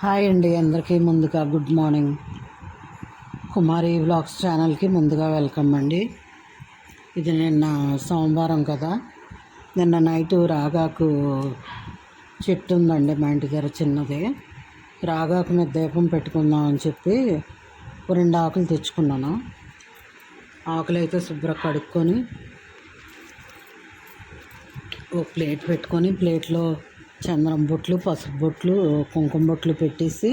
Hi అండి అందరికీ ముందుగా గుడ్ మార్నింగ్. కుమారి బ్లాగ్స్ ఛానల్కి ముందుగా వెల్కమ్ అండి. ఇది నిన్న సోమవారం కదా. నిన్న నైట్ రాగాకు చెట్టు ఉందండి మా ఇంటి దగ్గర చిన్నది. రాగాకు మీద దీపం పెట్టుకుందాం అని చెప్పి రెండు ఆకులు తెచ్చుకున్నాను. ఆకులు అయితే శుభ్ర కడుక్కొని ఓ ప్లేట్ పెట్టుకొని ప్లేట్లో చందనం బొట్లు పసుపు బొట్లు కుంకుమ బొట్లు పెట్టేసి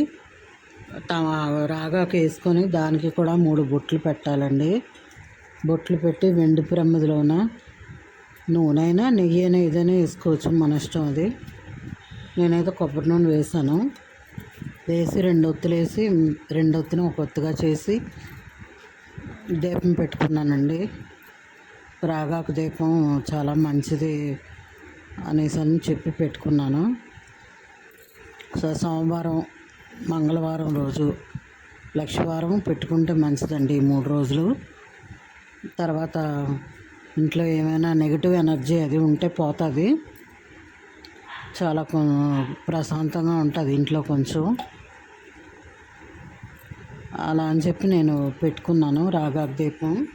రాగాకు వేసుకొని దానికి కూడా మూడు బొట్లు పెట్టాలండి. బొట్లు పెట్టి వెండి ప్రమిదిలోన నూనె అయినా నెయ్యి అయినా ఏదైనా వేసుకోవచ్చు మన ఇష్టం అది. నేనైతే కొబ్బరి నూనె వేసాను. వేసి రెండు ఒత్తులు వేసి రెండు ఒత్తుని ఒక ఒత్తుగా చేసి దీపం పెట్టుకున్నానండి. రాగాకు దీపం చాలా మంచిది. అనేసి అని చెప్పి పెట్టుకున్నాను. సో సోమవారం మంగళవారం రోజు లక్షవారం పెట్టుకుంటే మంచిదండి ఈ మూడు రోజులు. తర్వాత ఇంట్లో ఏమైనా నెగిటివ్ ఎనర్జీ అది ఉంటే పోతుంది. చాలా ప్రశాంతంగా ఉంటుంది ఇంట్లో కొంచెం. అలా అని చెప్పి నేను పెట్టుకున్నాను రాగాకు దీపం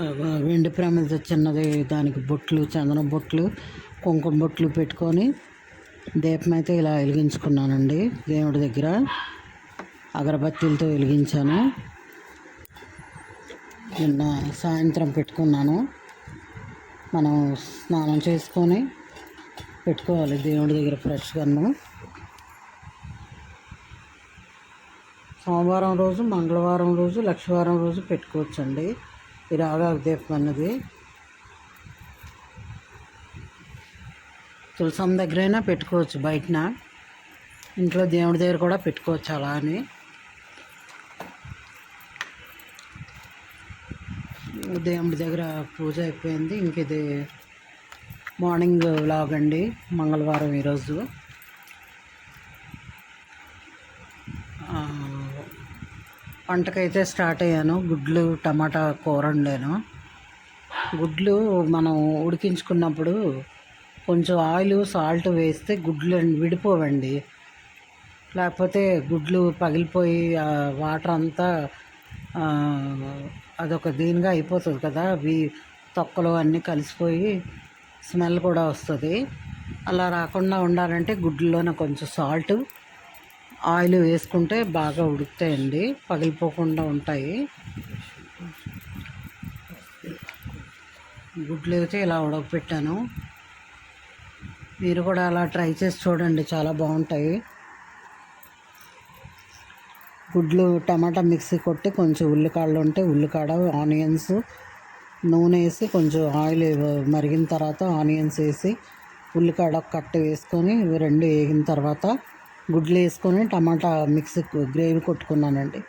వెండి ప్రమిద చిన్నది దానికి బొట్లు చందనం బొట్లు కుంకుమ బొట్లు పెట్టుకొని దీపం అయితే ఇలా వెలిగించుకున్నానండి దేవుడి దగ్గర. అగరబత్తీలతో వెలిగించాను. నిన్న సాయంత్రం పెట్టుకున్నాను. మనం స్నానం చేసుకొని పెట్టుకోవాలి దేవుడి దగ్గర ఫ్రెష్గాను సోమవారం రోజు మంగళవారం రోజు లక్షవారం రోజు పెట్టుకోవచ్చండి. ఈ రాగాకు దీపం అన్నది. తులసం దగ్గరైనా పెట్టుకోవచ్చు బయటన. ఇంట్లో దేవుడి దగ్గర కూడా పెట్టుకోవచ్చు అలా అని. దేవుడి దగ్గర పూజ అయిపోయింది. ఇంక ఇది మార్నింగ్ లాగండి. మంగళవారం ఈరోజు. వంటకైతే స్టార్ట్ అయ్యాను. గుడ్లు టమాటా కూర వండాను. గుడ్లు మనం ఉడికించుకున్నప్పుడు కొంచెం ఆయిల్ సాల్ట్ వేస్తే గుడ్లు విడిపోవండి. లేకపోతే గుడ్లు పగిలిపోయి వాటర్ అంతా అదొక దీనిగా అయిపోతుంది కదా. అవి తొక్కలు అన్నీ కలిసిపోయి స్మెల్ కూడా వస్తుంది. అలా రాకుండా ఉండాలంటే గుడ్లలోనే కొంచెం సాల్ట్ ఆయిల్ వేసుకుంటే బాగా ఉడుకుతాయండి పగిలిపోకుండా ఉంటాయి. గుడ్లు అయితే ఇలా ఉడకపెట్టాను. మీరు కూడా అలా ట్రై చేసి చూడండి చాలా బాగుంటాయి. గుడ్లు టమాటా మిక్సీ కొట్టి కొంచెం ఉల్లికాడలు ఉంటే ఉల్లికాడ ఆనియన్స్ నూనె వేసి కొంచెం ఆయిల్ మరిగిన తర్వాత ఆనియన్స్ వేసి ఉల్లికాడ కట్ట వేసుకొని రెండు వేగిన తర్వాత గుడ్లు వేసుకొని టమాటా మిక్సీ గ్రేవీ కొట్టుకున్నానండి.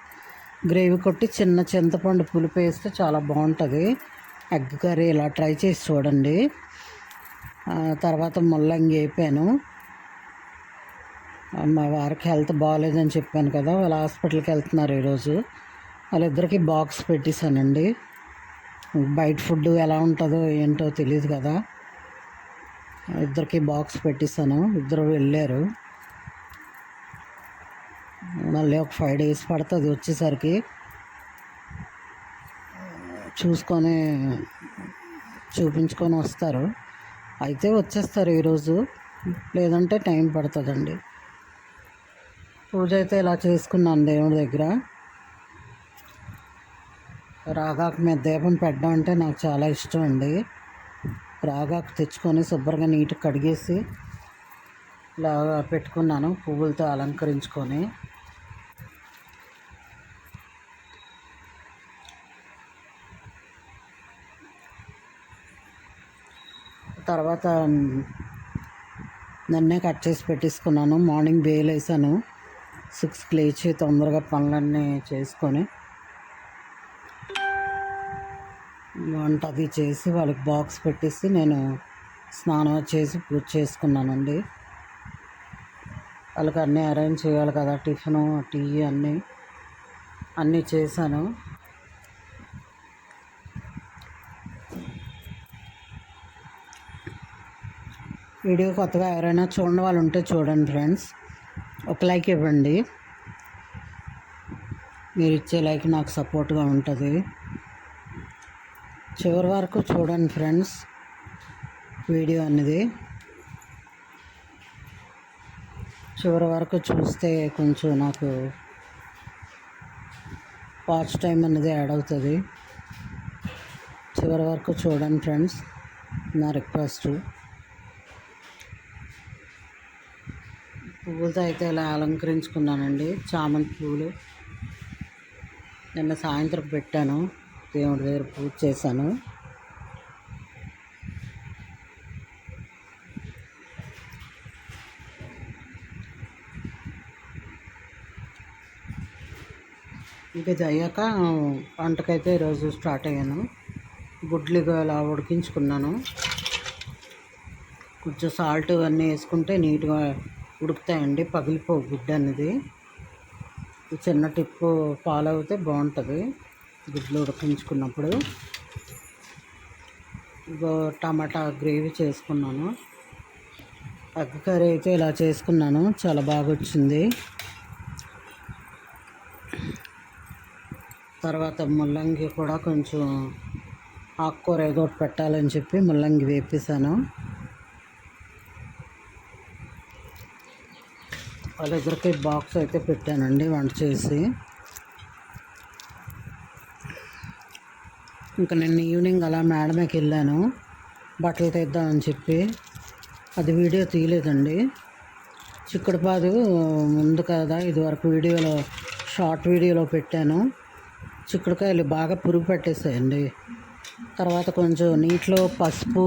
గ్రేవీ కొట్టి చిన్న చింతపండు పులుపు వేస్తే చాలా బాగుంటుంది. ఎగ్ కర్రీ ఇలా ట్రై చేసి చూడండి. తర్వాత ముల్లంగి వేపాను. మా వారికి హెల్త్ బాగాలేదని చెప్పాను కదా వాళ్ళ హాస్పిటల్కి వెళ్తున్నారు ఈరోజు. వాళ్ళిద్దరికి బాక్స్ పెట్టేశానండి. బయట ఫుడ్ ఎలా ఉంటుందో ఏంటో తెలియదు కదా. ఇద్దరికి బాక్స్ పెట్టేశాను. ఇద్దరు వెళ్ళారు. మళ్ళీ ఒక ఫైవ్ డేస్ పడుతుంది వచ్చేసరికి. చూసుకొని చూపించుకొని వస్తారు. అయితే వచ్చేస్తారు ఈరోజు. లేదంటే టైం పడుతుందండి. పూజ అయితే ఇలా చేసుకున్నాను దేవుడి దగ్గర. రాగాకు మీద దీపం పెట్టడం అంటే నాకు చాలా ఇష్టం అండి. రాగాకు తెచ్చుకొని శుభ్రంగా నీట్గా కడిగేసి ఇలా పెట్టుకున్నాను పువ్వులతో అలంకరించుకొని. తర్వాత నన్నే కట్ చేసి పెట్టేసుకున్నాను. మార్నింగ్ బేలు వేసాను సిక్స్కి లేచి తొందరగా పనులన్నీ చేసుకొని వంట అది చేసి వాళ్ళకి బాక్స్ పెట్టేసి నేను స్నానం చేసి పూజ చేసుకున్నానండి. వాళ్ళకి అన్నీ అరేంజ్ చేయాలి కదా టిఫిను టీ అన్నీ అన్నీ చేశాను. వీడియో కొత్తగా ఎవరైనా చూడని వాళ్ళు ఉంటే చూడండి ఫ్రెండ్స్. ఒక లైక్ ఇవ్వండి. మీరు ఇచ్చే లైక్ నాకు సపోర్ట్గా ఉంటుంది. చివరి వరకు చూడండి ఫ్రెండ్స్ వీడియో అనేది. చివరి వరకు చూస్తే కొంచెం నాకు వాచ్ టైం అనేది యాడ్ అవుతుంది. చివరి వరకు చూడండి ఫ్రెండ్స్. నా రిక్వెస్ట్ పువ్వులతో అయితే ఇలా అలంకరించుకున్నానండి. చామంతి పువ్వులు. నిన్న సాయంత్రం పెట్టాను. దేవుడి దగ్గర పూజ చేశాను. ఇంకా ఇది అయ్యాక వంటకైతే ఈరోజు స్టార్ట్ అయ్యాను. గుడ్లు ఇలా ఉడికించుకున్నాను. కొంచెం సాల్ట్ అన్నీ వేసుకుంటే నీట్గా ఉడుకుతాయండి. పగిలిపోవు గుడ్డు అనేది. చిన్న టిప్పు ఫాలో అవుతే బాగుంటుంది. గుడ్లు ఉడికించుకున్నప్పుడు. ఇగో టమాటా గ్రేవీ చేసుకున్నాను. ఎగ్ కర్రీ అయితే ఇలా చేసుకున్నాను. చాలా బాగా వచ్చింది తర్వాత ముల్లంగి కూడా కొంచెం ఆకుకూర ఏదో ఒకటి పెట్టాలని చెప్పి ముల్లంగి వేపేసాను వాళ్ళ దగ్గరికి బాక్స్ అయితే పెట్టానండి వంట చేసి. ఇంకా నిన్న ఈవినింగ్ అలా మేడమేకి వెళ్ళాను. బట్టలు తెద్దామని చెప్పి. అది వీడియో తీయలేదండి. చిక్కుడుపాదు ముందు కదా ఇదివరకు వీడియోలో షార్ట్ వీడియోలో పెట్టాను. చిక్కుడుకాయలు బాగా పురుగు పెట్టేసాయండి. తర్వాత కొంచెం నీటిలో పసుపు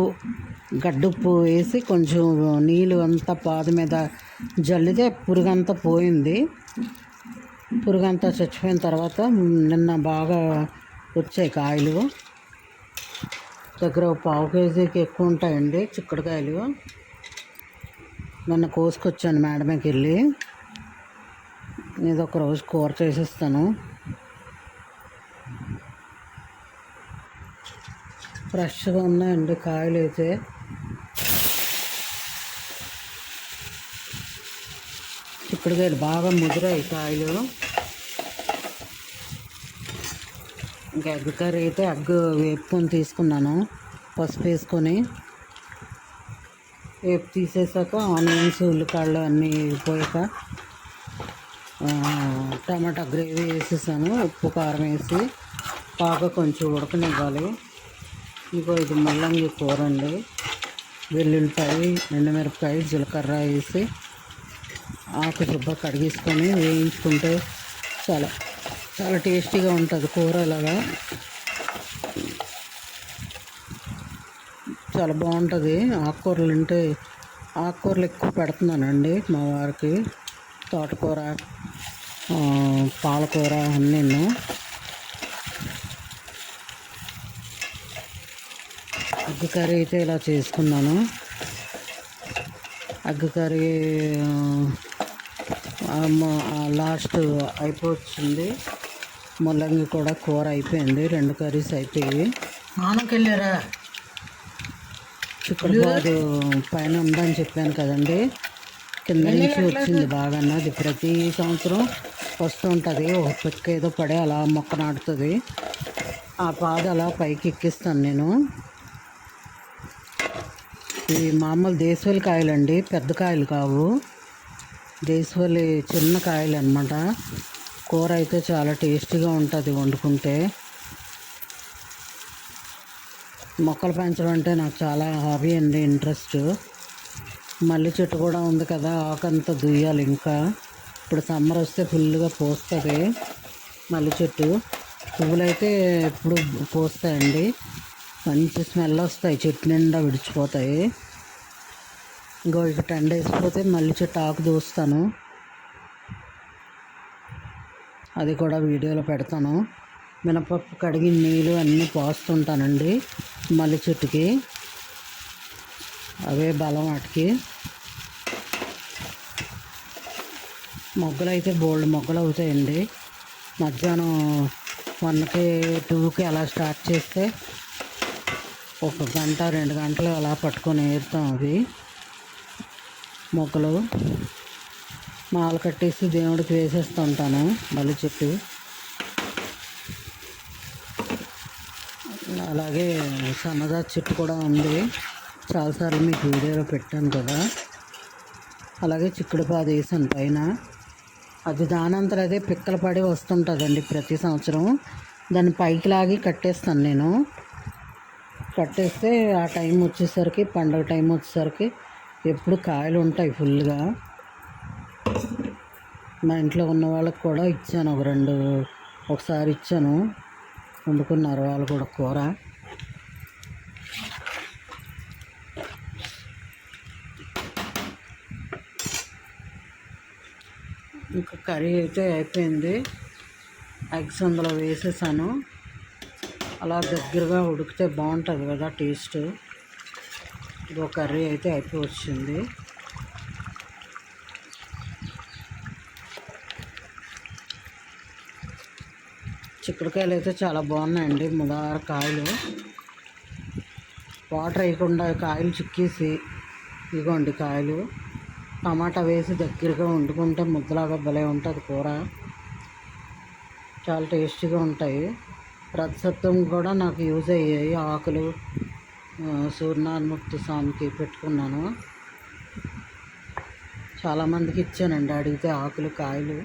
గడ్డుప్పు వేసి కొంచెం నీళ్ళు అంతా పాదు మీద జల్లితే పురుగంతా పోయింది. పురుగంతా చచ్చిపోయిన తర్వాత నిన్న బాగా వచ్చాయి కాయలు. దగ్గర పావు కేజీకి ఎక్కువ ఉంటాయండి చిక్కుడుకాయలు. నిన్న కోసుకొచ్చాను మేడమేకి వెళ్ళి. ఇది ఒక రోజు కూర చేసేస్తాను. ఫ్రెష్గా ఉన్నాయండి కాయలు అయితే. చిక్కుడుకాయలు బాగా ముదిరాయి కాయలు. ఇంకా ఎగ్ కర్రీ అయితే ఎగ్ వేపుకొని తీసుకున్నాను. పసుపు వేసుకొని వేపు తీసేసాక ఆనియన్స్ ఉల్లికాయలు అన్నీ పోయాక టమాటా గ్రేవీ వేసేసాను. ఉప్పు కారం వేసి బాగా కొంచెం ఉడకనివ్వాలి. ఇగో ఇది ముల్లంగి కూర అండి. వెల్లుల్లిపాయ ఎండుమిరపకాయ జీలకర్ర వేసి ఆకు దుబ్బ కడిగేసుకొని వేయించుకుంటే చాలా చాలా టేస్టీగా ఉంటుంది కూర ఇలాగా చాలా బాగుంటుంది. ఆకుకూరలు అంటే ఆకుకూరలు ఎక్కువ పెడుతున్నానండి మా వారికి. తోటకూర పాలకూర అన్నీ అగ్గు కర్రీ అయితే ఇలా చేసుకున్నాను. అగ్గు కర్రీ లాస్ట్ అయిపోవచ్చింది ముల్లంగి కూడా కూర అయిపోయింది. రెండు కర్రీస్ అయిపోయి ఆనకెళ్ళారా చిక్కుడుపాదు పైన ఉందని చెప్పాను కదండి. కింద నుంచి వచ్చింది బాగా అది ప్రతి సంవత్సరం వస్తూ ఉంటుంది. ఒక పిక్క ఏదో పడే అలా మొక్క నాటుతుంది. ఆ పాదు అలా పైకి ఎక్కిస్తాను నేను. ఇవి మామూలు దేశవాళి కాయలండి. పెద్ద కాయలు కావు. దేశవాళి చిన్న కాయలు అనమాట కూర అయితే చాలా టేస్టీగా ఉంటుంది వండుకుంటే. మొక్కలు పెంచడం అంటే నాకు చాలా హాబీ అండి ఇంట్రెస్ట్. మల్లె చెట్టు కూడా ఉంది కదా ఆకంతా దుయ్యాలి ఇంకా. ఇప్పుడు సమ్మర్ వస్తే ఫుల్గా పోస్తుంది మల్లె చెట్టు. పువ్వులు అయితే ఎప్పుడు పోస్తాయండి. మంచి స్మెల్ వస్తాయి చెట్టు నిండా విడిచిపోతాయి. ఇంకో ఇక టెన్ డేస్ పోతే మళ్ళీ చెట్టు ఆకు దూస్తాను. అది కూడా వీడియోలో పెడతాను. మినపప్పు కడిగి నీళ్ళు అన్నీ పోస్తుంటానండి మల్లె చెట్టుకి. అవే బలం వాటికి. మొగ్గలు అయితే బోల్డ్ మొగ్గలు అవుతాయండి. మధ్యాహ్నం వన్కి టూకి అలా స్టార్ట్ చేస్తే ఒక గంట రెండు గంటలు అలా పట్టుకొని ఏరుతాం అవి. మొక్కలు మాల కట్టేసి దేవుడికి వేసేస్తుంటాను మళ్ళీ చెట్టు అలాగే సన్నజాతి చెట్టు కూడా ఉంది. చాలాసార్లు మీకు వీడియోలో పెట్టాను కదా. అలాగే చిక్కుడుపాది వేసాను పైన. అది దానంతరం అదే పిక్కలు పడి వస్తుంటుందండి ప్రతి సంవత్సరం. దాన్ని పైకి లాగి కట్టేస్తాను నేను. కట్టేస్తే ఆ టైం వచ్చేసరికి పండగ టైం వచ్చేసరికి ఎప్పుడు కాయలు ఉంటాయి ఫుల్గా. మా ఇంట్లో ఉన్న వాళ్ళకి కూడా ఇచ్చాను ఒక రెండు ఒకసారి ఇచ్చాను. వండుకున్నారు వాళ్ళు కూడా కూర. ఇంకా కర్రీ అయితే అయిపోయింది. ఎగ్స్ అందులో వేసేసాను. అలా దగ్గరగా ఉడికితే బాగుంటుంది కదా టేస్ట్. ఇదో కర్రీ అయితే అయిపోయి వచ్చింది చిక్కుడుకాయలు అయితే చాలా బాగున్నాయండి ముదార కాయలు. వాటర్ వేయకుండా కాయలు చిక్కేసి ఇగోండి కాయలు. టమాటా వేసి దగ్గరగా వండుకుంటే ముద్దలాగా భలే ఉంటుంది కూర. చాలా టేస్టీగా ఉంటాయి. రథసప్తం కూడా నాకు యూజ్ అయ్యాయి ఆకులు సూర్యనారాయణముక్తి స్వామికి పెట్టుకున్నాను. చాలామందికి ఇచ్చానండి అడిగితే ఆకులు కాయలు.